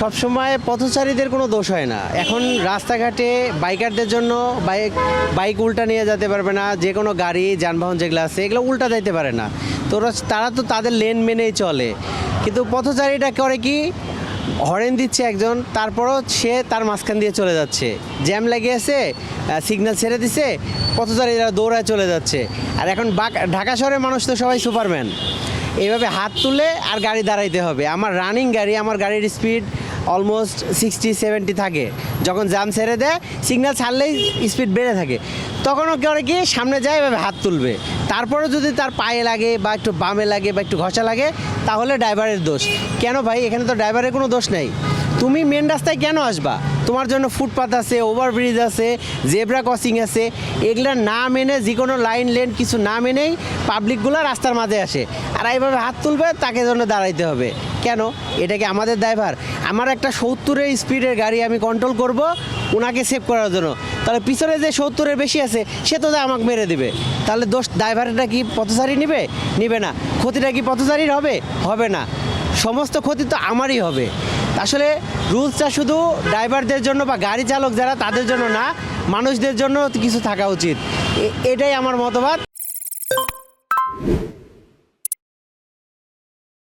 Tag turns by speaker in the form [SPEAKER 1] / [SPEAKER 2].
[SPEAKER 1] সবসময় পথচারীদের কোনো দোষ হয় না। এখন রাস্তাঘাটে বাইকারদের জন্য বাইক বাইক উল্টা নিয়ে যেতে পারবে না, যে কোনো গাড়ি, যানবাহন যেগুলো আছে, এগুলো উল্টা যাইতে পারে না। তো তারা তো তাদের লেন মেনেই চলে। কিন্তু পথচারীটা করে কি, হরেন দিচ্ছে একজন, তারপরও সে তার মাঝখান দিয়ে চলে যাচ্ছে। জ্যাম লেগে আছে সিগন্যাল ছেড়ে দিছে, পথচারীরা দৌড়ায় চলে যাচ্ছে। আর এখন ঢাকা শহরের মানুষ তো সবাই সুপারম্যান। এইভাবে হাত তুলে আর গাড়ি দাঁড়াইতে হবে। আমার রানিং গাড়ি, আমার গাড়ির স্পিড অলমোস্ট সিক্সটি সেভেন্টি থাকে। যখন জাম ছেড়ে দেয় সিগনাল ছাড়লেই স্পিড বেড়ে থাকে। তখনও করে কি, সামনে যায়, এভাবে হাত তুলবে। তারপরে যদি তার পায়ে লাগে বা একটু বামে লাগে বা একটু ঘষা লাগে, তাহলে ড্রাইভারের দোষ। কেন ভাই? এখানে তো ড্রাইভারের কোনো দোষ নেই। তুমি মেন রাস্তায় কেন আসবা? তোমার জন্য ফুটপাথ আছে ওভারব্রিজ আছে জেব্রা ক্রসিং আছে, এগুলা না মেনে যে কোনো লাইন লেন কিছু না মেনেই পাবলিকগুলো রাস্তার মাঝে আসে। আর এইভাবে হাত তুলবে, তাকে জন্য দাঁড়াইতে হবে। কেন? এটা কি আমাদের ড্রাইভার আমার একটা সত্তরের স্পিডের গাড়ি আমি কন্ট্রোল করব ওনাকে সেভ করার জন্য। তাহলে পিছনে যে সত্তরের বেশি আছে, সে তো আমাকে মেরে দিবে। তাহলে দোষ ড্রাইভারটা কি পথচারী নিবে? নিবে না। ক্ষতিটা কি পথচারীর হবে? হবে না। সমস্ত ক্ষতি তো আমারই হবে। আসলে রুলসটা শুধু ড্রাইভারদের জন্য বা গাড়ি চালক যারা, তাদের জন্য না, মানুষদের জন্য কিছু থাকা উচিত। এটাই আমার মতবাদ।